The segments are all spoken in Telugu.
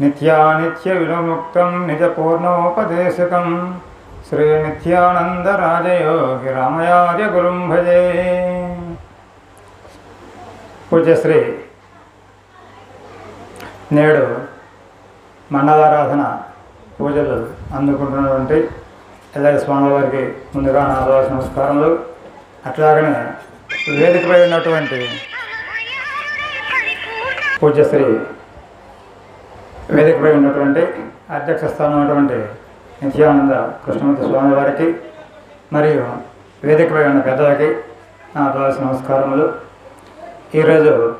నిత్యానిత్య వినుముక్తం నిజపూర్ణోపదేశకం శ్రీ నిత్యానందరాజయోగి రామయార్య గురుం భజే పూజ్యశ్రీ నేడు మండలారాధన పూజలు అందుకుంటున్నటువంటి ఎల్లయ్య స్వామి వారికి ముందుగా నా దోష నమస్కారములు. అట్లాగనే వేదికపై ఉన్నటువంటి పూజ్యశ్రీ వేదికపై ఉన్నటువంటి అధ్యక్ష స్థానం ఉన్నటువంటి నిత్యానంద కృష్ణమూర్తి స్వామి వారికి మరియు వేదికపై ఉన్న పెద్దలకి నా దోష నమస్కారములు. ఈరోజు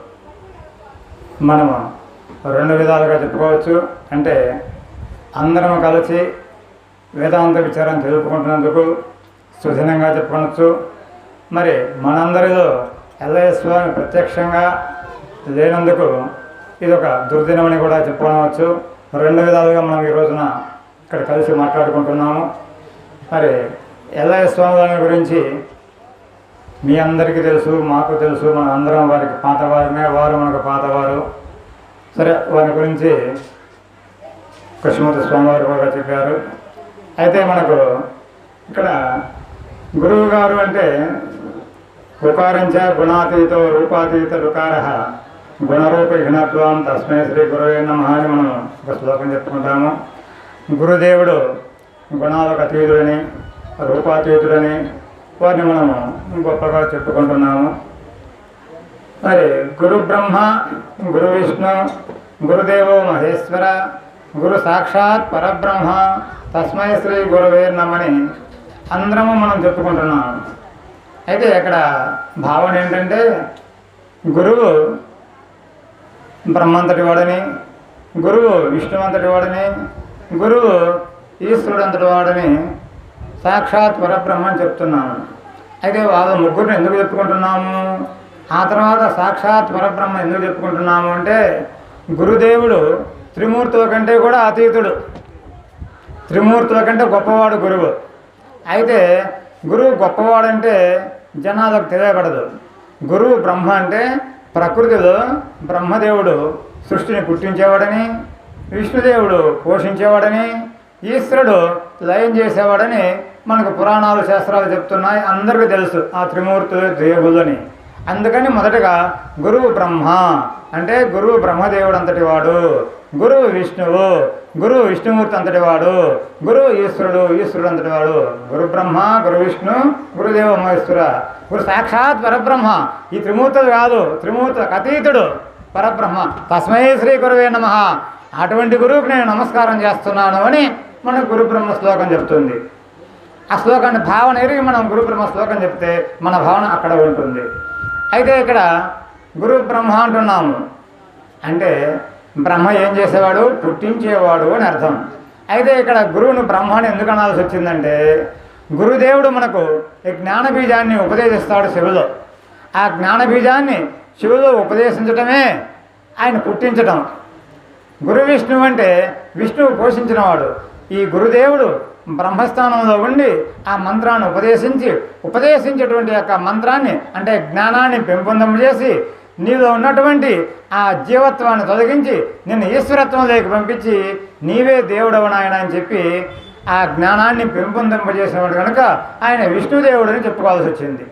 మనము రెండు విధాలుగా చెప్పుకోవచ్చు. అంటే అందరం కలిసి వేదాంత విచారం తెలుపుకుంటున్నందుకు సుదినంగా చెప్పుకోవచ్చు మరి మనందరిలో ఎల్ఐ స్వామి ప్రత్యక్షంగా లేనందుకు ఇది ఒక దుర్దినమని కూడా చెప్పుకోవచ్చు. రెండు విధాలుగా మనం ఈ రోజున ఇక్కడ కలిసి మాట్లాడుకుంటున్నాము. మరి ఎల్లయ్య స్వామి గురించి మీ అందరికీ తెలుసు మాకు తెలుసు మన అందరం వారికి పాతవారమే వారు మనకు పాతవారు. సరే వారి గురించి కృష్ణమూర్తి స్వామివారు కూడా చెప్పారు. అయితే మనకు ఇక్కడ గురువు గారు అంటే ఉకారంచ గుణాతీతో రూపాతీత రుకార గుణరూపహీనత్వం తస్మై శ్రీ గురువే నమ అని మనం ఒక శ్లోకం చెప్పుకుంటాము. గురుదేవుడు గుణాలకు అతీతుడని రూపాతీతుడని వారిని మనము గొప్పగా చెప్పుకుంటున్నాము. మరి గురు బ్రహ్మ గురు విష్ణు గురుదేవో మహేశ్వర గురు సాక్షాత్ పరబ్రహ్మ తస్మై శ్రీ గురువే నమని అందరము మనం చెప్పుకుంటున్నాం అయితే ఇక్కడ భావన ఏంటంటే గురువు బ్రహ్మంతటి వాడని గురువు విష్ణువంతటి వాడని గురువు ఈశ్వరుడంతటి వాడని సాక్షాత్ పరబ్రహ్మ అని చెప్తున్నాము అయితే వాళ్ళ ముగ్గురిని ఎందుకు చెప్పుకుంటున్నాము? ఆ తర్వాత సాక్షాత్ పరబ్రహ్మ ఎందుకు చెప్పుకుంటున్నాము అంటే గురుదేవుడు త్రిమూర్తుల కంటే కూడా అతీతుడు. త్రిమూర్తుల కంటే గొప్పవాడు గురువు. అయితే గురువు గొప్పవాడంటే జనాలకు తెలియబడదు. గురువు బ్రహ్మ అంటే ప్రకృతిలో బ్రహ్మదేవుడు సృష్టిని పుట్టించేవాడని విష్ణుదేవుడు పోషించేవాడని ఈశ్వరుడు లయం చేసేవాడని మనకు పురాణాలు శాస్త్రాలు చెప్తున్నాయి. అందరికీ తెలుసు ఆ త్రిమూర్తులు దేవులని అందుకని మొదటగా గురువు బ్రహ్మ అంటే గురువు బ్రహ్మదేవుడు అంతటి వాడు గురువు విష్ణువు గురువు విష్ణుమూర్తి అంతటి వాడు గురువు ఈశ్వరుడు ఈశ్వరుడు అంతటి వాడు. గురు బ్రహ్మ గురు విష్ణు గురుదేవ మహేశ్వర గురు సాక్షాత్ పరబ్రహ్మ. ఈ త్రిమూర్తులు కాదు త్రిమూర్తులకు అతీతుడు పరబ్రహ్మ. తస్మై శ్రీ గురువే నమ. అటువంటి గురువుకి నేను నమస్కారం చేస్తున్నాను అని మన గురుబ్రహ్మ శ్లోకం చెప్తుంది. ఆ శ్లోకాన్ని భావన ఎరిగి మనం గురు బ్రహ్మ శ్లోకం చెప్తే మన భావన అక్కడ ఉంటుంది. అయితే ఇక్కడ గురు బ్రహ్మ అంటున్నాము. అంటే బ్రహ్మ ఏం చేసేవాడు? పుట్టించేవాడు అని అర్థం. అయితే ఇక్కడ గురువును బ్రహ్మని ఎందుకు అనాల్సి వచ్చిందంటే గురుదేవుడు మనకు ఈ జ్ఞానబీజాన్ని ఉపదేశిస్తాడు శివులో ఆ జ్ఞానబీజాన్ని శివులో ఉపదేశించటమే ఆయన పుట్టించటం. గురు విష్ణువు అంటే విష్ణువు పోషించినవాడు. ఈ గురుదేవుడు బ్రహ్మస్థానంలో ఉండి ఆ మంత్రాన్ని ఉపదేశించి ఉపదేశించేటువంటి యొక్క మంత్రాన్ని అంటే జ్ఞానాన్ని పెంపొందింపజేసి నీలో ఉన్నటువంటి ఆ జీవత్వాన్ని తొలగించి నిన్ను ఈశ్వరత్వంలోకి పంపించి నీవే దేవుడవు నాయన అని చెప్పి ఆ జ్ఞానాన్ని పెంపొందింపజేసినవాడు కనుక ఆయన విష్ణుదేవుడు అని చెప్పుకోవాల్సి వచ్చింది.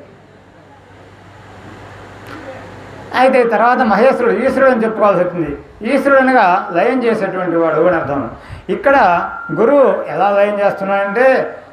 అయితే తర్వాత మహేశ్వరుడు ఈశ్వరుడు అని చెప్పుకోవాల్సి వచ్చింది. ఈశ్వరుడు అనగా లయం చేసేటువంటి వాడు అని అర్థం. ఇక్కడ గురువు ఎలా లయం చేస్తున్నాడంటే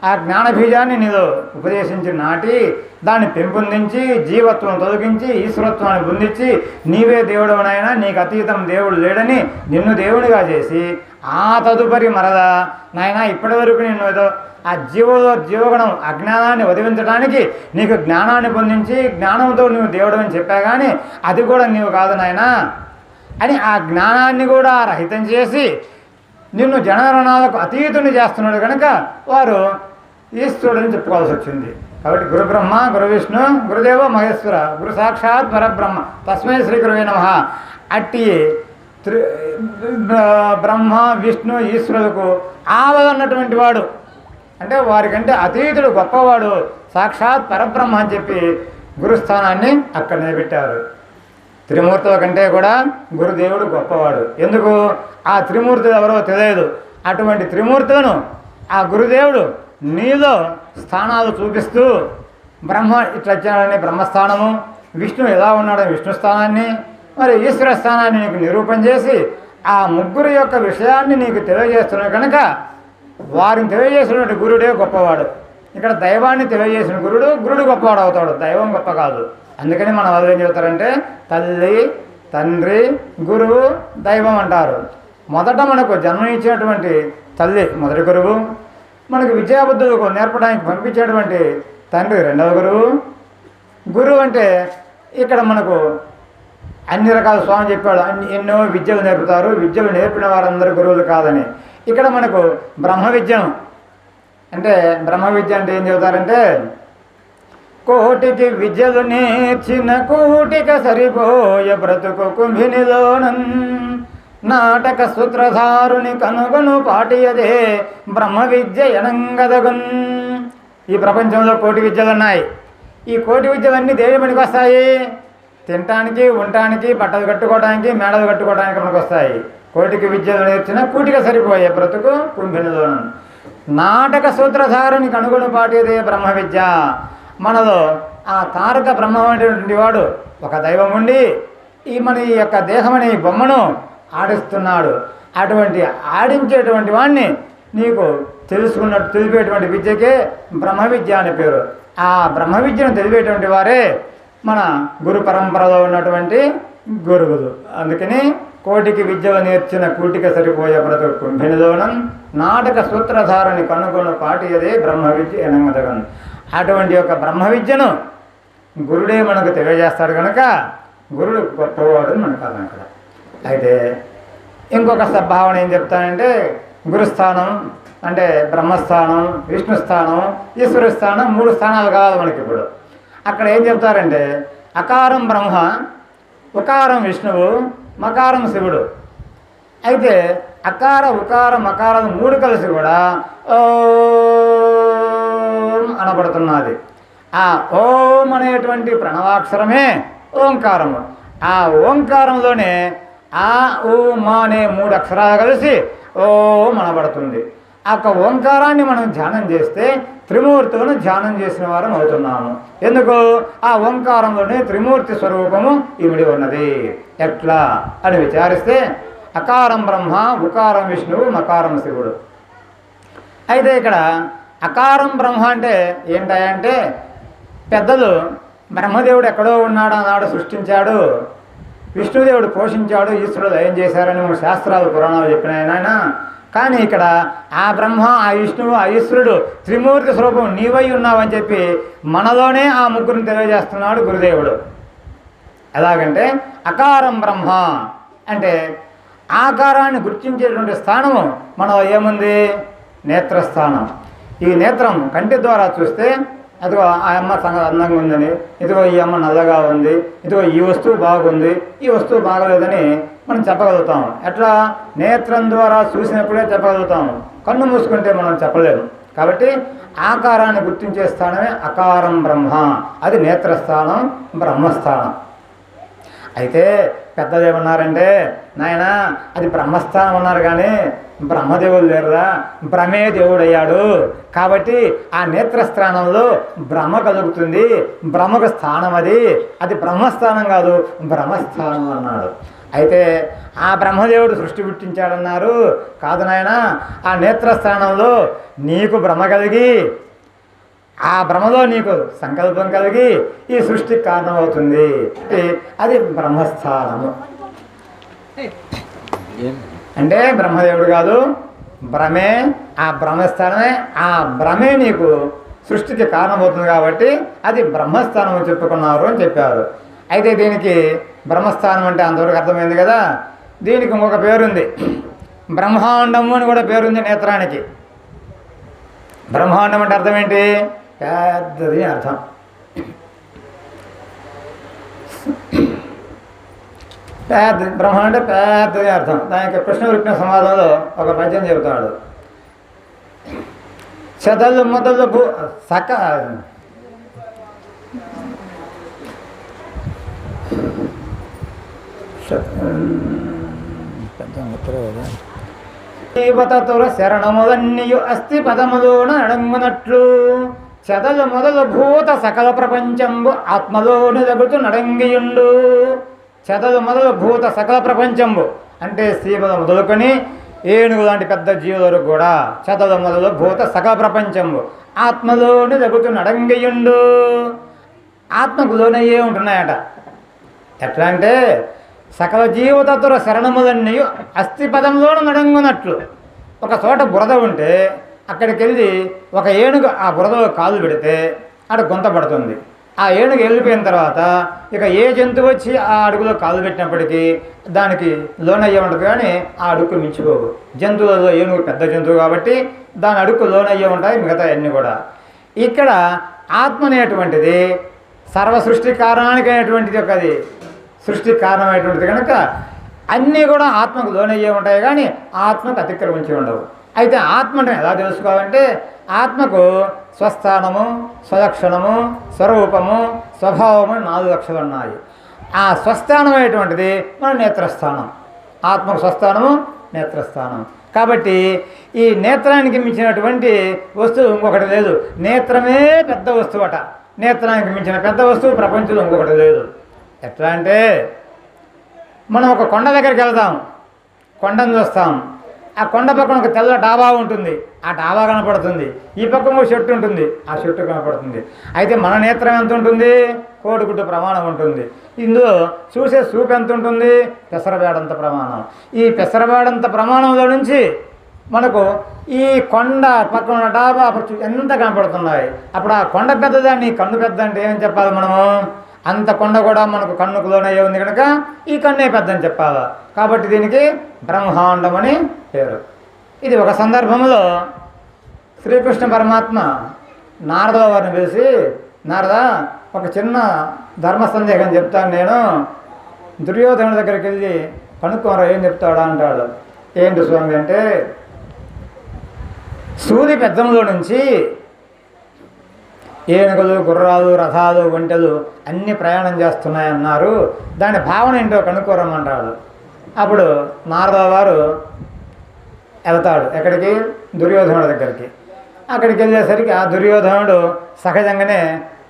ఆ జ్ఞాన బీజాన్ని నీలో ఉపదేశించి నాటి దాన్ని పెంపొందించి జీవత్వం తొలగించి ఈశ్వరత్వాన్ని పొందించి నీవే దేవుడవనైనా నీకు అతీతం దేవుడు లేడని నిన్ను దేవుడిగా చేసి ఆ తదుపరి మరదా నాయన ఇప్పటి వరకు నిన్ను ఏదో ఆ జీవ జీవగుణం అజ్ఞానాన్ని వదిలించడానికి నీకు జ్ఞానాన్ని పొందించి జ్ఞానంతో నువ్వు దేవుడు అని చెప్పా కానీ అది కూడా నీవు కాదు నాయనా. అని ఆ జ్ఞానాన్ని కూడా రహితం చేసి నిన్ను జనరణాలకు అతీతుని చేస్తున్నాడు కనుక వారు ఈశ్వరుడని చెప్పుకోవాల్సి వచ్చింది. కాబట్టి గురు బ్రహ్మ గురు విష్ణు గురుదేవ మహేశ్వర గురు సాక్షాత్ పరబ్రహ్మ. తస్మై శ్రీ గురువే నమ. అట్టి త్రి బ్రహ్మ విష్ణు ఈశ్వరులకు ఆవదన్నటువంటి వాడు. అంటే వారికంటే అతీతుడు గొప్పవాడు సాక్షాత్ పరబ్రహ్మ అని చెప్పి గురుస్థానాన్ని అక్కడ నిలబెట్టారు. త్రిమూర్తుల కంటే కూడా గురుదేవుడు గొప్పవాడు. ఎందుకు? ఆ త్రిమూర్తులు ఎవరో తెలియదు. అటువంటి త్రిమూర్తులను ఆ గురుదేవుడు నీలో స్థానాలు చూపిస్తూ బ్రహ్మ ఇట్లా వచ్చాడని బ్రహ్మస్థానము విష్ణు ఎలా ఉన్నాడని విష్ణు స్థానాన్ని మరి ఈశ్వర స్థానాన్ని నీకు నిరూపణ చేసి ఆ ముగ్గురు యొక్క విషయాన్ని నీకు తెలియజేస్తున్నాడు కనుక వారిని తెలియజేసినటువంటి గురుడే గొప్పవాడు. ఇక్కడ దైవాన్ని తెలియజేసిన గురుడు గురుడు గొప్పవాడు అవుతాడు. దైవం గొప్ప కాదు. అందుకని మన వాళ్ళు ఏం చెబుతారంటే తల్లి తండ్రి గురువు దైవం అంటారు. మొదట మనకు జన్మ ఇచ్చినటువంటి తల్లి మొదటి గురువు మనకు విద్యాబుద్ధులకు నేర్పడానికి పంపించేటువంటి తండ్రి రెండవ గురువు. గురువు అంటే ఇక్కడ మనకు అన్ని రకాల స్వామి చెప్పాడు. అన్ని ఎన్నో విద్యలు నేర్పుతారు. విద్యలు నేర్పిన వారందరూ గురువులు కాదని. ఇక్కడ మనకు బ్రహ్మ విద్యను అంటే బ్రహ్మ విద్య అంటే ఏం చెబుతారంటే కోటికి విద్యలు నేర్చిన కోటిక సరిపోయ బ్రతుకు కుంభినిలోనం నాటక సూత్రధారుని కనుగొను పాటియదే బ్రహ్మ విద్య ఎనంగదగున్. ఈ ప్రపంచంలో కోటి విద్యలు ఉన్నాయి. ఈ కోటి విద్యలన్నీ దేవి పనికి వస్తాయి? తినటానికి ఉండటానికి బట్టలు కట్టుకోవడానికి మేడలు కట్టుకోవడానికి మనకు వస్తాయి. కోటికి విద్యలు నేర్చిన కూటికి సరిపోయే బ్రతుకు కుంభినిలోను నాటక సూత్రధారుని కనుగొని పాటేది బ్రహ్మ విద్య మనలో ఆ తారక బ్రహ్మమైనటువంటి వాడు ఒక దైవం ఉండి ఈ మన ఈ యొక్క దేహం అనే ఈ బొమ్మను ఆడిస్తున్నాడు. అటువంటి ఆడించేటువంటి వాడిని నీకు తెలుసుకున్నట్టు తెలిపేటువంటి విద్యకే బ్రహ్మ విద్య అని పేరు. ఆ బ్రహ్మ విద్యను తెలిపేటువంటి వారే మన గురు పరంపరలో ఉన్నటువంటి గురువులు. అందుకని కోటికి విద్యలు నేర్చిన కూటిక సరిపోయే ప్రతి కుంభినిలోనం నాటక సూత్రధారని కనుగొన పాటియదే బ్రహ్మ విద్య ఎనంగదగను అటువంటి యొక్క బ్రహ్మ విద్యను గురుడే మనకు తెలియజేస్తాడు కనుక గురుడు గొప్పవాడు మనకు అర్థం ఇక్కడ అయితే ఇంకొక సద్భావన ఏం చెప్తానంటే గురుస్థానం అంటే బ్రహ్మస్థానం విష్ణు స్థానం స్థానం మూడు స్థానాలు కావాలి మనకి ఇప్పుడు అక్కడ ఏం చెప్తారంటే అకారం బ్రహ్మ ఉకారం విష్ణువు మకారం శివుడు. అయితే అకార ఉకార మకారం మూడు కలిసి కూడా ఓం అనబడుతున్నది. ఆ ఓం అనేటువంటి ప్రణవాక్షరమే ఓంకారము. ఆ ఓంకారంలోనే ఆ ఓ మా అనే మూడు అక్షరాలు కలిసి ఓం అనబడుతుంది. ఆ యొక్క ఓంకారాన్ని మనం ధ్యానం చేస్తే త్రిమూర్తులను ధ్యానం చేసిన వారం అవుతున్నాము. ఎందుకు? ఆ ఓంకారంలోనే త్రిమూర్తి స్వరూపము ఇమిడి ఉన్నది. ఎట్లా? అని విచారిస్తే అకారం బ్రహ్మ ఉకారం విష్ణువు మకారం శివుడు. అయితే ఇక్కడ అకారం బ్రహ్మ అంటే ఏంటంటే పెద్దలు బ్రహ్మదేవుడు ఎక్కడో ఉన్నాడు అన్నాడు సృష్టించాడు విష్ణుదేవుడు పోషించాడు ఈశ్వరుడు ఏం చేశారని మన శాస్త్రాలు పురాణాలు చెప్పినాయన నాయన కానీ ఇక్కడ ఆ బ్రహ్మ ఆ విష్ణువు ఆ ఈశ్వరుడు త్రిమూర్తి స్వరూపం నీవై ఉన్నావని చెప్పి మనలోనే ఆ ముగ్గురిని తెలియజేస్తున్నాడు గురుదేవుడు. ఎలాగంటే అకారం బ్రహ్మ అంటే ఆకారాన్ని గుర్తించేటువంటి స్థానము మనలో ఏముంది? నేత్రస్థానం. ఈ నేత్రం కంటి ద్వారా చూస్తే అదిగో ఆ అమ్మ అందంగా ఉందని ఇదిగో ఈ అమ్మ నల్లగా ఉంది ఇదిగో ఈ వస్తువు బాగుంది ఈ వస్తువు బాగలేదని మనం చెప్పగలుగుతాం. ఎట్లా? నేత్రం ద్వారా చూసినప్పుడే చెప్పగలుగుతాము కన్ను మూసుకుంటే మనం చెప్పలేము. కాబట్టి ఆకారాన్ని గుర్తించే స్థానమే అకారం బ్రహ్మ. అది నేత్రస్థానం బ్రహ్మస్థానం. అయితే పెద్దలు ఏమన్నారంటే నాయన అది బ్రహ్మస్థానం అన్నారు కానీ బ్రహ్మదేవుడు లేరురా బ్రహ్మే దేవుడయ్యాడు. కాబట్టి ఆ నేత్రస్థానంలో బ్రహ్మ కలుగుతుంది. బ్రహ్మకు స్థానం అది. అది బ్రహ్మస్థానం కాదు బ్రహ్మస్థానం అన్నాడు. అయితే ఆ బ్రహ్మదేవుడు సృష్టి పుట్టించాడన్నారు. కాదు నాయన ఆ నేత్రస్థానంలో నీకు బ్రహ్మ కలిగి ఆ భ్రమలో నీకు సంకల్పం కలిగి ఈ సృష్టికి కారణమవుతుంది. అది బ్రహ్మస్థానము. అంటే బ్రహ్మదేవుడు కాదు భ్రమే ఆ బ్రహ్మస్థానమే ఆ భ్రమే నీకు సృష్టికి కారణమవుతుంది కాబట్టి అది బ్రహ్మస్థానం చెప్పుకున్నారు అని చెప్పారు. అయితే దీనికి బ్రహ్మస్థానం అంటే అంతవరకు అర్థమైంది కదా? దీనికి ఇంకొక పేరుంది. బ్రహ్మాండము అని కూడా పేరుంది నేత్రానికి. బ్రహ్మాండం అంటే అర్థం ఏంటి? పెద్దది అర్థం. పెద్ద బ్రహ్మ అంటే పెద్దది అర్థం. దాని కృష్ణ విజ్ఞ సమాధంలో ఒక పద్యం చెబుతాడు. చెదలు మొదలు భూ సక జీవతతుల శరణములన్నీయు అస్థి పదములోన అడంగునట్లు చెదలు మొదలు భూత సకల ప్రపంచంబు ఆత్మలో జగుతు నడంగియుండు. చెదలు మొదలు భూత సకల ప్రపంచంబు అంటే సీమలు మొదలుకొని ఏనుగు లాంటి పెద్ద జీవుల వరకు కూడా చెదలు మొదలు భూత సకల ప్రపంచంబు ఆత్మలోని దగ్గుతూ నడంగియుండు. ఆత్మకు లోనయ్యే ఉంటున్నాయట? ఎట్లా అంటే సకల జీవతత్వ శరణములన్నీ అస్థిపదంలోనూ నడంగునట్లు. ఒక చోట బురద ఉంటే అక్కడికి వెళ్ళి ఒక ఏనుగు ఆ బురదలో కాలు పెడితే అక్కడ గుంత పడుతుంది. ఆ ఏనుగు వెళ్ళిపోయిన తర్వాత ఇక ఏ జంతువు వచ్చి ఆ అడుగులో కాలు పెట్టినప్పటికీ దానికి లోనయ్యే ఉంటుంది కానీ ఆ అడుగు మించిపోవు జంతువులలో ఏనుగు పెద్ద జంతువు కాబట్టి దాని అడుగు లోనయ్యే ఉంటాయి మిగతా అన్నీ కూడా. ఇక్కడ ఆత్మ అనేటువంటిది సర్వ సృష్టి కారణానికైనటువంటిది ఒక అది సృష్టి కారణమైనటువంటిది కనుక అన్నీ కూడా ఆత్మకు లోనయ్యే ఉంటాయి కానీ ఆత్మకు అతిక్రమించి ఉండవు. అయితే ఆత్మ అంటే ఎలా తెలుసుకోవాలంటే ఆత్మకు స్వస్థానము స్వలక్షణము స్వరూపము స్వభావము నాలుగు లక్షలు ఉన్నాయి. ఆ స్వస్థానమైనటువంటిది మన నేత్రస్థానం. ఆత్మకు స్వస్థానము నేత్రస్థానం. కాబట్టి ఈ నేత్రానికి మించినటువంటి వస్తువు ఇంకొకటి లేదు. నేత్రమే పెద్ద వస్తువు అట నేత్రానికి మించిన పెద్ద వస్తువు ప్రపంచంలో ఇంకొకటి లేదు. ఎట్లా అంటే మనం ఒక కొండ దగ్గరికి వెళ్దాం కొండను చూస్తాం. ఆ కొండ పక్కన ఒక తెల్ల డాబా ఉంటుంది. ఆ డాబా కనపడుతుంది. ఈ పక్కన ఒక చెట్టు ఉంటుంది. ఆ చెట్టు కనపడుతుంది. అయితే మన నేత్రం ఎంత ఉంటుంది? కోడిగుడ్డు ప్రమాణం ఉంటుంది. ఇందులో చూసే చూపు ఎంత ఉంటుంది? పెసరబేడంత ప్రమాణం. ఈ పెసరబేడంత ప్రమాణంలో నుంచి మనకు ఈ కొండ పక్కన ఉన్న డాబా అప్పుడు ఎంత కనపడుతున్నాయి? అప్పుడు ఆ కొండ పెద్దదాన్ని కన్ను పెద్ద అంటే ఏమని చెప్పాలి మనము? అంత కొండ కూడా మనకు కన్నుకు లోనయ్యే ఉంది కనుక ఈ కన్నే పెద్ద అని చెప్పాలి. కాబట్టి దీనికి బ్రహ్మాండం అని పేరు. ఇది ఒక సందర్భంలో శ్రీకృష్ణ పరమాత్మ నారద వారిని పిలిచి నారద ఒక చిన్న ధర్మ సందేహం చెప్తాను నేను. దుర్యోధను దగ్గరికి వెళ్ళి కనుక్కోరా ఏం చెప్తాడా? అంటాడు. ఏంటి స్వామి అంటే సూది పెద్దంలో నుంచి ఏనుగులు గుర్రాలు రథాలు ఒంటెలు అన్ని ప్రయాణం చేస్తున్నాయన్నారు. దాని భావన ఏంటో కనుక్కోరమ్మంటాడు. అప్పుడు నారద వారు వెళ్తాడు ఎక్కడికి? దుర్యోధనుడి దగ్గరికి. అక్కడికి వెళ్ళేసరికి ఆ దుర్యోధనుడు సహజంగానే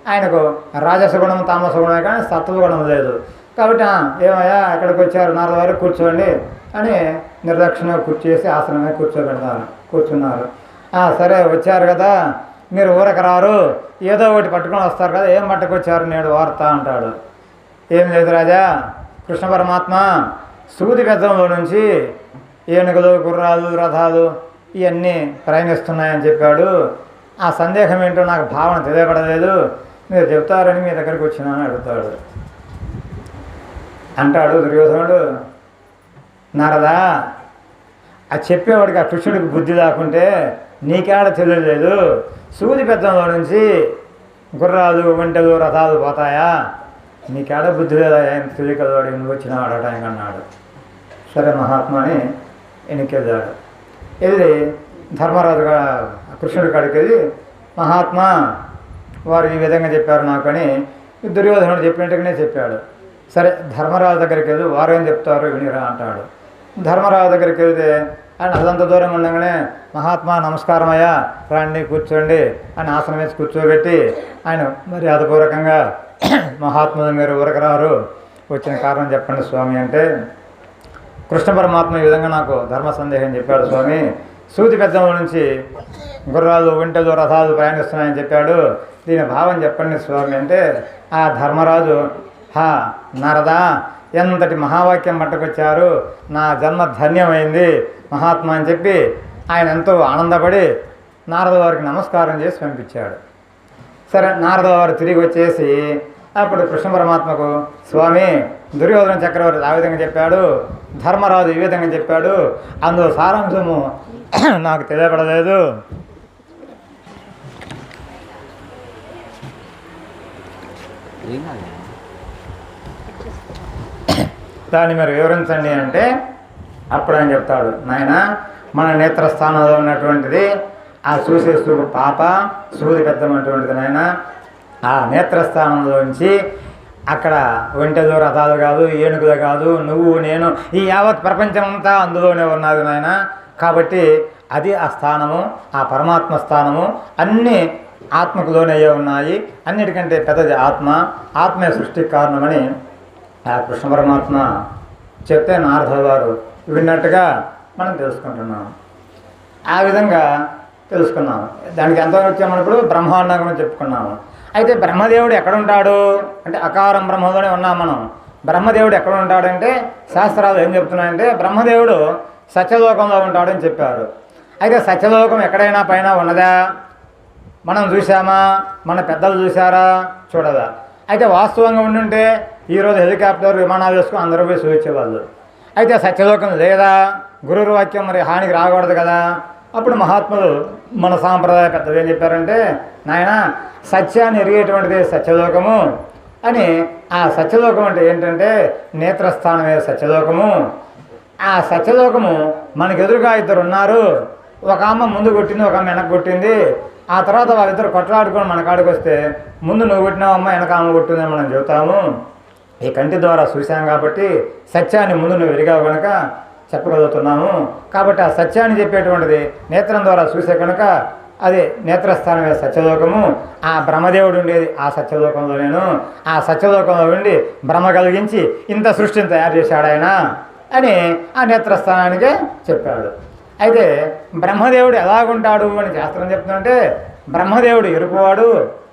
ఆయనకు రాజసగుణం తామసగుణం తామస గుణమే కానీ సత్వగుణం లేదు. కాబట్టి ఏమయ్యా ఎక్కడికి వచ్చారు? నారద వారు కూర్చోండి అని నిర్లక్ష్యంగా కూర్చేసి ఆసనమే కూర్చోబెడతారు కూర్చున్నారు. సరే వచ్చారు కదా మీరు ఊరకు రారు. ఏదో ఒకటి పట్టుకొని వస్తారు కదా ఏం పట్టుకొచ్చారు నేడు వార్త అంటాడు. ఏం లేదు రాజా కృష్ణ పరమాత్మ సూది పెద్దంలో నుంచి ఏనుగులు గుర్రాలు రథాలు ఇవన్నీ ప్రయాణిస్తున్నాయని చెప్పాడు. ఆ సందేహం ఏంటో నాకు భావన తెలియబడలేదు. మీరు చెప్తారని మీ దగ్గరికి వచ్చినానని అడుగుతాడు. అంటాడు దుర్యోధనుడు నారదా ఆ చెప్పేవాడికి ఆ కృష్ణుడికి బుద్ధి లేకుంటే నీకేడ తెలియలేదు. సూది పెద్దంలో నుంచి గుర్రాలు ఒంటెలు రథాలు పోతాయా? నీకేడ బుద్ధి లేదా? ఆయన తెలియకలవాడు ఎందుకు వచ్చినాడు? అట అన్నాడు. సరే మహాత్మాని వెనక్కెళ్ళాడు వెళ్ళి ధర్మరాజు కృష్ణుడి కాడికి వెళ్ళి మహాత్మా వారు ఈ విధంగా చెప్పారు నాకని దుర్యోధనుడు చెప్పినట్టుగానే చెప్పాడు. సరే ధర్మరాజు దగ్గరికి వెళ్ళి వారు ఏం చెప్తారు వినిరా అంటాడు. ధర్మరాజు దగ్గరికి వెళ్తే ఆయన అదంత దూరం ఉండగానే మహాత్మా నమస్కారం అయ్యా రండి కూర్చోండి అని ఆసనం వేసి కూర్చోబెట్టి ఆయన మర్యాదపూర్వకంగా మహాత్ములు మీరు ఊరకరారు వచ్చిన కారణం చెప్పండి స్వామి అంటే కృష్ణ పరమాత్మ ఈ విధంగా నాకు ధర్మ సందేహం చెప్పాడు స్వామి. సూది పెద్దమ్మ నుంచి గుర్రాలు ఒంటెలు రథాలు ప్రయాణిస్తున్నాయని చెప్పాడు. దీని భావం చెప్పండి స్వామి అంటే ఆ ధర్మరాజు హా నరదా ఎంతటి మహావాక్యం మట్టుకొచ్చారు నా జన్మ ధన్యమైంది. మహాత్మా అని చెప్పి ఆయన ఎంతో ఆనందపడి నారద వారికి నమస్కారం చేసి పంపించాడు. సరే నారద వారు తిరిగి వచ్చేసి అప్పుడు కృష్ణ పరమాత్మకు స్వామి దుర్యోధన చక్రవర్తి ఆ విధంగా చెప్పాడు ధర్మరాజు ఈ విధంగా చెప్పాడు అందులో సారాంశము నాకు తెలియపడలేదు దాన్ని మీరు వివరించండి అంటే అప్పుడు అని చెప్తాడు నాయన మన నేత్రస్థానంలో ఉన్నటువంటిది ఆ చూసే చూపు పాప సూది పెద్దమైనటువంటిది నాయన. ఆ నేత్రస్థానంలోంచి అక్కడ ఒంటెలు రథాలు కాదు ఏనుగులు కాదు నువ్వు నేను ఈ యావత్ ప్రపంచం అంతా అందులోనే ఉన్నది నాయన. కాబట్టి అది ఆ స్థానము ఆ పరమాత్మ స్థానము అన్నీ ఆత్మకులోనే ఉన్నాయి. అన్నిటికంటే పెద్దది ఆత్మ. ఆత్మే సృష్టికి కారణమని ఆ కృష్ణ పరమాత్మ చెప్తే నారద గారు విన్నట్టుగా మనం తెలుసుకుంటున్నాం. ఆ విధంగా తెలుసుకున్నాము దానికి ఎంత వచ్చామన్నప్పుడు ఇప్పుడు గురించి చెప్పుకున్నాము. అయితే బ్రహ్మదేవుడు ఎక్కడ ఉంటాడు? అంటే అకారం బ్రహ్మలోనే ఉన్నాం మనం. బ్రహ్మదేవుడు ఎక్కడ ఉంటాడంటే శాస్త్రాలు ఏం చెప్తున్నాయంటే బ్రహ్మదేవుడు సత్యలోకంలో ఉంటాడని చెప్పారు. అయితే సత్యలోకం ఎక్కడైనా పైన ఉన్నదా? మనం చూసామా మన పెద్దలు చూసారా చూడదా? అయితే వాస్తవంగా ఉండుంటే ఈరోజు హెలికాప్టర్ విమానాలు వేసుకుని అందరూ పోయి చూపించేవాళ్ళు అయితే సత్యలోకం లేదా గురువు వాక్యం మరి హానికి రాకూడదు కదా? అప్పుడు మహాత్ములు మన సాంప్రదాయ పెద్దలు ఏం చెప్పారంటే నాయన సత్యాన్ని ఎరిగేటువంటిది సత్యలోకము అని. ఆ సత్యలోకం అంటే ఏంటంటే నేత్రస్థానమే సత్యలోకము. ఆ సత్యలోకము మనకు ఎదురుగా ఇద్దరు ఉన్నారు. ఒక అమ్మ ముందు కొట్టింది ఒక అమ్మ వెనక కొట్టింది. ఆ తర్వాత వాళ్ళిద్దరు కొట్లాడుకొని మన కాడికి వస్తే ముందు నువ్వు కొట్టినావు అమ్మ వెనక ఆమె కొట్టిందని మనం చెబుతాము. ఈ కంటి ద్వారా చూశాం కాబట్టి సత్యాన్ని ముందు నువ్వు ఎరిగావు కనుక చెప్పగలుగుతున్నాము కాబట్టి ఆ సత్యాన్ని చెప్పేటువంటిది నేత్రం ద్వారా చూసే కనుక అది నేత్రస్థానమే సత్యలోకము. ఆ బ్రహ్మదేవుడు ఉండేది ఆ సత్యలోకంలో నేను. ఆ సత్యలోకంలో ఉండి భ్రమ కలిగించి ఇంత సృష్టిని తయారు చేశాడు ఆయన అని ఆ నేత్రస్థానానికే చెప్పాడు. అయితే బ్రహ్మదేవుడు ఎలాగుంటాడు అని శాస్త్రం చెప్తుంటే బ్రహ్మదేవుడు ఎరుపువాడు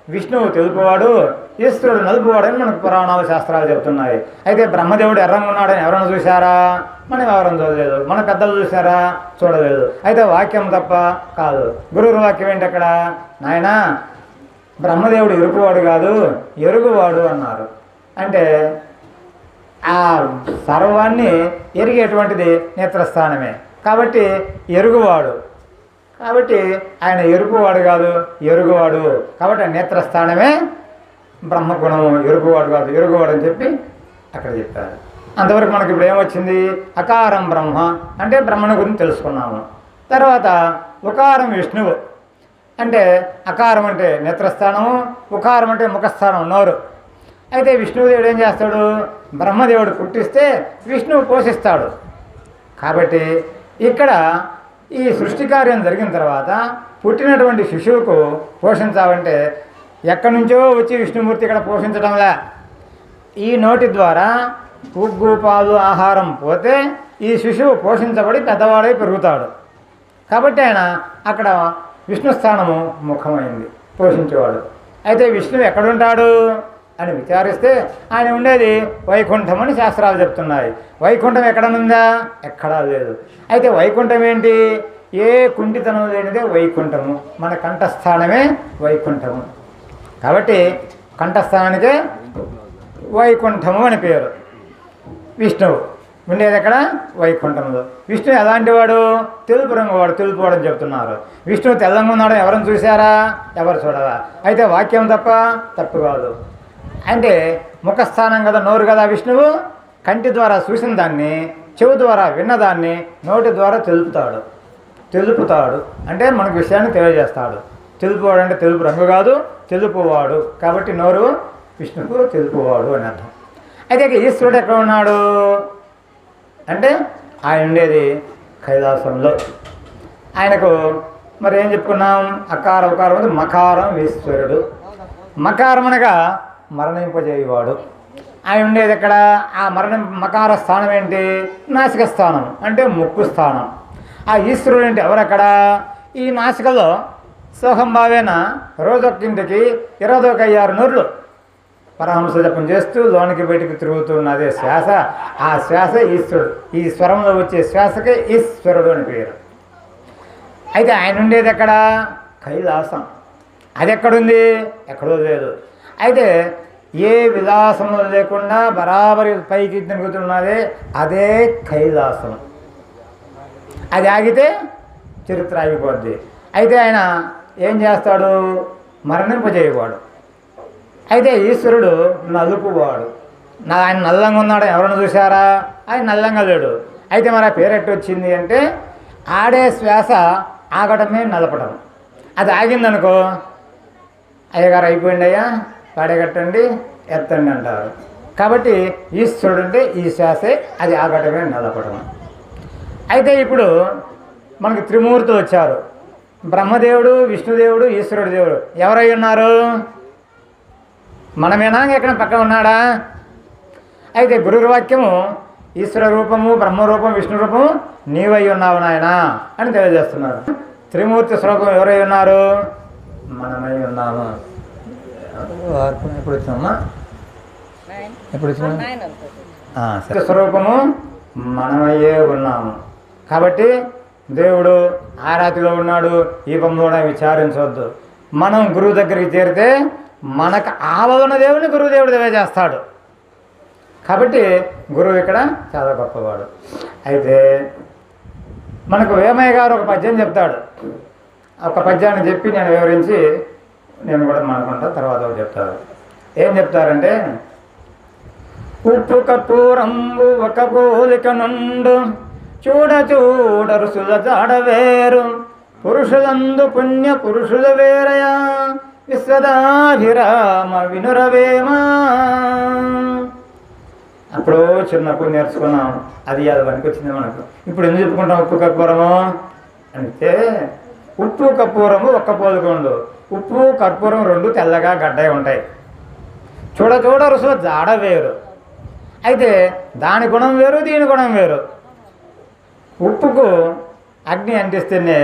విష్ణువు తెలుపువాడు ఈశ్వరుడు నలుపువాడని మనకు పురాణాలు శాస్త్రాలు చెప్తున్నాయి. అయితే బ్రహ్మదేవుడు ఎర్రంగా ఉన్నాడని ఎవరైనా చూశారా? మనం ఎవరైనా చూడలేదు. మన పెద్దలు చూశారా? చూడలేదు. అయితే వాక్యం తప్ప కాదు. గురువుల వాక్యం ఏంటి అక్కడ? నాయనా బ్రహ్మదేవుడు ఎరుపువాడు కాదు ఎరుగువాడు అన్నారు. అంటే ఆ సర్వాన్ని ఎరిగేటువంటిది నేత్రస్థానమే. కాబట్టి ఎరుగువాడు. కాబట్టి ఆయన ఎరుగువాడు కాదు ఎరుగువాడు. కాబట్టి నేత్రస్థానమే బ్రహ్మగుణము. ఎరుగువాడు కాదు ఎరుగువాడు అని చెప్పి అక్కడ చెప్పారు. అంతవరకు మనకి ఇప్పుడు ఏమొచ్చింది? అకారం బ్రహ్మ అంటే బ్రహ్మను గురించి తెలుసుకున్నాము. తర్వాత ఉకారం విష్ణువు. అంటే అకారం అంటే నేత్రస్థానము ఉకారం అంటే ముఖస్థానం నోరు. అయితే విష్ణుదేవుడు ఏం చేస్తాడు? బ్రహ్మదేవుడు పుట్టిస్తే విష్ణువు పోషిస్తాడు. కాబట్టి ఇక్కడ ఈ సృష్టి కార్యం జరిగిన తర్వాత పుట్టినటువంటి శిశువుకు పోషించాలంటే ఎక్కడి నుంచో వచ్చి విష్ణుమూర్తి ఇక్కడ పోషించడంలా ఈ నోటి ద్వారా ఉగ్గు పాలు ఆహారం పోతే ఈ శిశువు పోషించబడి పెద్దవాడై పెరుగుతాడు. కాబట్టి ఆయన అక్కడ విష్ణు స్థానము ముఖమైంది పోషించేవాడు. అయితే విష్ణువు ఎక్కడుంటాడు? అని విచారిస్తే ఆయన ఉండేది వైకుంఠం అని శాస్త్రాలు చెప్తున్నాయి. వైకుంఠం ఎక్కడనుందా? ఎక్కడా లేదు. అయితే వైకుంఠం ఏంటి? ఏ కుంటితనం లేనిదే వైకుంఠము. మన కంఠస్థానమే వైకుంఠము. కాబట్టి కంఠస్థానానికే వైకుంఠము అని పేరు. విష్ణువు. ఉండేది ఎక్కడ? వైకుంఠంలో. విష్ణు ఎలాంటి వాడు? తెలుపు రంగు వాడు. తెలుపు వాడు అని చెప్తున్నారు. విష్ణువు తెల్లంగా ఉన్నాడు ఎవరిని చూశారా? ఎవరు చూడరా? అయితే వాక్యం తప్ప తప్పు కాదు. అంటే ముఖస్థానం కదా నోరు కదా విష్ణువు? కంటి ద్వారా చూసిన దాన్ని చెవు ద్వారా విన్నదాన్ని నోటి ద్వారా తెలుపుతాడు. తెలుపుతాడు. అంటే మనకు విషయాన్ని తెలియజేస్తాడు. తెలుపువాడు అంటే తెలుపు రంగు కాదు తెలుపువాడు. కాబట్టి నోరు విష్ణువు తెలుపువాడు అని అర్థం. అయితే ఈశ్వరుడు ఎక్కడ ఉన్నాడు? అంటే ఆయన ఉండేది కైలాసంలో. ఆయనకు మరి ఏం చెప్పుకున్నాం? అకారం ఉకారం అంటే మకారం ఈశ్వరుడు. మకారం అనగా మరణింపజేయవాడు. ఆయన ఉండేది ఎక్కడ? ఆ మరణం మకార స్థానం ఏంటి? నాసిక స్థానం అంటే ముక్కు స్థానం. ఆ ఈశ్వరుడు ఏంటి? ఎవరక్కడ? ఈ నాసికలో సోహం భావేన రోజొక్కింటికి ఇరవై ఒక అయ్యారు నూర్లు. పరహంస జపం చేస్తూ లోనికి బయటికి తిరుగుతున్నదే శ్వాస. ఆ శ్వాస ఈశ్వరుడు ఈ స్వరంలో వచ్చే శ్వాసకే ఈశ్వరుడు అని పేరు. అయితే ఆయన ఉండేది ఎక్కడ? కైలాసం. అది ఎక్కడుంది ఎక్కడో లేదు. అయితే ఏ విలాసము లేకుండా బరాబరి పైకి తిరుగుతున్నది అదే కైలాసం అది ఆగితే చరిత్ర ఆగిపోద్ది. అయితే ఆయన ఏం చేస్తాడు? మరణింపజేయవాడు అయితే ఈశ్వరుడు నలుపువాడు. నా ఆయన నల్లంగా ఉన్నాడు? ఎవరైనా చూసారా ఆయన నల్లంగా లేడు. అయితే మరి ఆ పేరెట్టు వచ్చింది అంటే ఆడే శ్వాస ఆగడమే నలపడం అది ఆగిందనుకో అయ్యగారు అయిపోయిండయ్యా పడగట్టండి ఎత్తండి అంటారు. కాబట్టి ఈశ్వరుడు అంటే ఈ శ్వాసే అది ఆగటమే నిలబడము అయితే ఇప్పుడు మనకి త్రిమూర్తులు వచ్చారు. బ్రహ్మదేవుడు విష్ణుదేవుడు ఈశ్వరుడు దేవుడు. ఎవరై ఉన్నారు? మనమేనా ఎక్కడ పక్కన ఉన్నాడా? అయితే గురువాక్యము ఈశ్వర రూపము బ్రహ్మ రూపం విష్ణు రూపము నీవై ఉన్నావు నాయన అని తెలియజేస్తున్నారు. త్రిమూర్తి స్వరూపం ఎవరై ఉన్నారు? మనమై ఉన్నాము. ఎప్పుడు వచ్చినామా ఎప్పుడు వచ్చినా. స్వరూపము మనమయ్యే ఉన్నాము. కాబట్టి దేవుడు ఆ రాతిలో ఉన్నాడు కూడా విచారించవద్దు మనం గురువు దగ్గరికి చేరితే మనకు ఆవలన దేవుని గురువు దేవుడు దేవే చేస్తాడు కాబట్టి గురువు ఇక్కడ చాలా గొప్పవాడు. అయితే మనకు వేమయ్య గారు ఒక పద్యం చెప్తాడు. ఒక పద్యాన్ని చెప్పి నేను వివరించి నేను కూడా మనకుంటా తర్వాత చెప్తారు? ఏం చెప్తారంటే ఉప్పు కర్పూరంబు ఒక పోలిక నుండు చూడ చూడరు సుధ జాడవేరు పురుషులందు పుణ్య పురుషుల వేరయా? విశ్వదాభిరామ వినురవేమా? అప్పుడు చిన్నప్పుడు నేర్చుకున్నాం. అది అది పనికి వచ్చింది మనకు. ఇప్పుడు ఎందుకు చెప్పుకుంటాం ఉప్పు కర్పూరము అంటే ఉప్పు కర్పూరము ఒక్క పోదుకోండు ఉప్పు కర్పూరం రెండు తెల్లగా గడ్డై ఉంటాయి. చూడ చూడ రుసుల జాడ వేరు. అయితే దాని గుణం వేరు దీని గుణం వేరు. ఉప్పుకు అగ్ని అంటిస్తేనే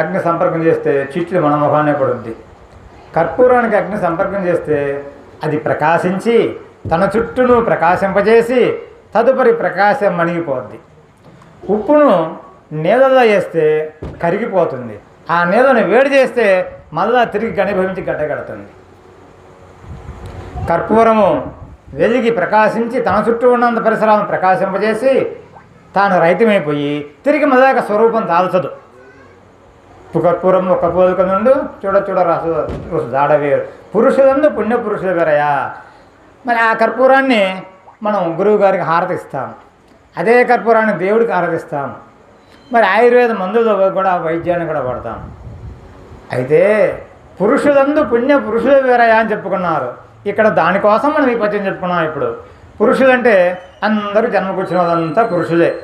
అగ్ని సంపర్కం చేస్తే చిట్లు మన ముఖానే పడుద్ది కర్పూరానికి అగ్ని సంపర్కం చేస్తే అది ప్రకాశించి తన చుట్టూను ప్రకాశింపజేసి తదుపరి ప్రకాశం మణిగిపోద్ది. ఉప్పును నీళ్ళలో వేస్తే కరిగిపోతుంది. ఆ నీళ్ళని వేడి చేస్తే మళ్ళా తిరిగి గణిభవించి గడ్డగడుతుంది కర్పూరము వెలిగి ప్రకాశించి తన చుట్టూ ఉన్నంత పరిసరాలను ప్రకాశింపజేసి తాను రైతమైపోయి తిరిగి మళ్ళాక స్వరూపం దాల్చదు. కర్పూరం ఒక పోలిక నుండి చూడ చూడ రసు రుసు దాడవేరు పురుషులందు పుణ్య పురుషుల వేరయా? మరి ఆ కర్పూరాన్ని మనం గురువు గారికి హారతి అదే కర్పూరాన్ని దేవుడికి హారతిస్తాం. మరి ఆయుర్వేద మందులు కూడా వైద్యాన్ని కూడా పడతాం అయితే పురుషులందు పుణ్య పురుషుల వేరే అని చెప్పుకున్నారు. ఇక్కడ దానికోసం మనం ఈ పద్యం చెప్పుకున్నాం ఇప్పుడు. పురుషులంటే అందరూ జన్మకూర్చిన వాళ్ళంతా పురుషులే.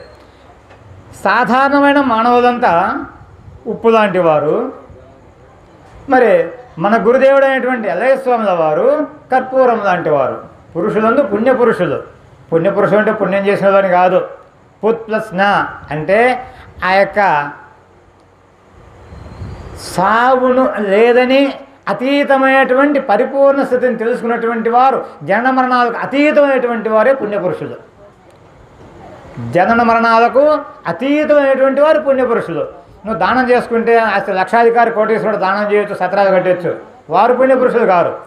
సాధారణమైన మానవులంతా ఉప్పు లాంటి వారు. మరి మన గురుదేవుడు అయినటువంటి ఎల్లయ్య స్వాముల వారు కర్పూరం లాంటి వారు. పురుషులందు పుణ్య పురుషులు. పుణ్య అంటే పుణ్యం చేసిన వాని కాదు. పుత్ ప్లస్ నా అంటే ఆ యొక్క సాగును లేదని అతీతమైనటువంటి పరిపూర్ణ స్థితిని తెలుసుకున్నటువంటి వారు జనన మరణాలకు అతీతమైనటువంటి వారే పుణ్యపురుషులు. జనన మరణాలకు అతీతమైనటువంటి వారు పుణ్యపురుషులు. నువ్వు దానం చేసుకుంటే అసలు లక్షాధికారి కోటేశ్వరుడు దానం చేయొచ్చు సత్రాలు కట్టచ్చు. వారు పుణ్యపురుషులు కారు.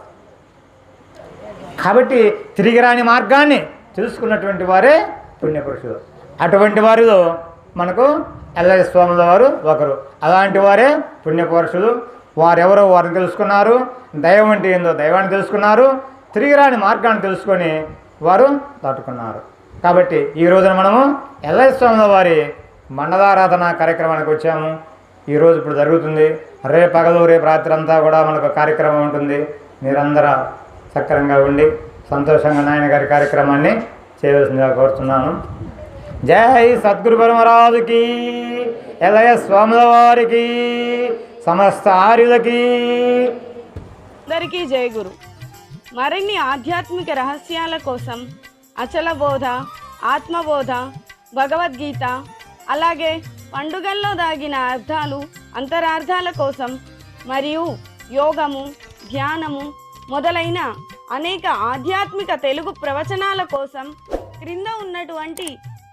కాబట్టి తిరిగి రాని మార్గాన్ని తెలుసుకున్నటువంటి వారే పుణ్యపురుషులు. అటువంటి వారిలో మనకు ఎల్లయ్య స్వాముల వారు ఒకరు. అలాంటి వారే పుణ్యపురుషులు. వారెవరో వారిని తెలుసుకున్నారు. దైవం అంటే ఏందో దైవాన్ని తెలుసుకున్నారు. తిరిగి రాని మార్గాన్ని తెలుసుకొని వారు దాటుకున్నారు. కాబట్టి ఈ రోజున మనము ఎల్లయ్య స్వాముల వారి మండలారాధన కార్యక్రమానికి వచ్చాము. ఈరోజు ఇప్పుడు జరుగుతుంది. రేపు పగలు రేపు రాత్రి అంతా కూడా మనకు కార్యక్రమం ఉంటుంది. మీరందరూ సక్రంగా ఉండి సంతోషంగా నాయన గారి కార్యక్రమాన్ని చేయవలసిందిగా కోరుతున్నాను. జై సద్గురు పరమరాజుకి ఎలయ స్వాముల వారికి సమస్త ఆర్యులకి. అందరికీ జై గురు. మరిన్ని ఆధ్యాత్మిక రహస్యాల కోసం అచల బోధ ఆత్మబోధ భగవద్గీత అలాగే పండుగల్లో దాగిన అర్థాలు అంతరార్థాల కోసం మరియు యోగము ధ్యానము మొదలైన అనేక ఆధ్యాత్మిక తెలుగు ప్రవచనాల కోసం క్రింద ఉన్నటువంటి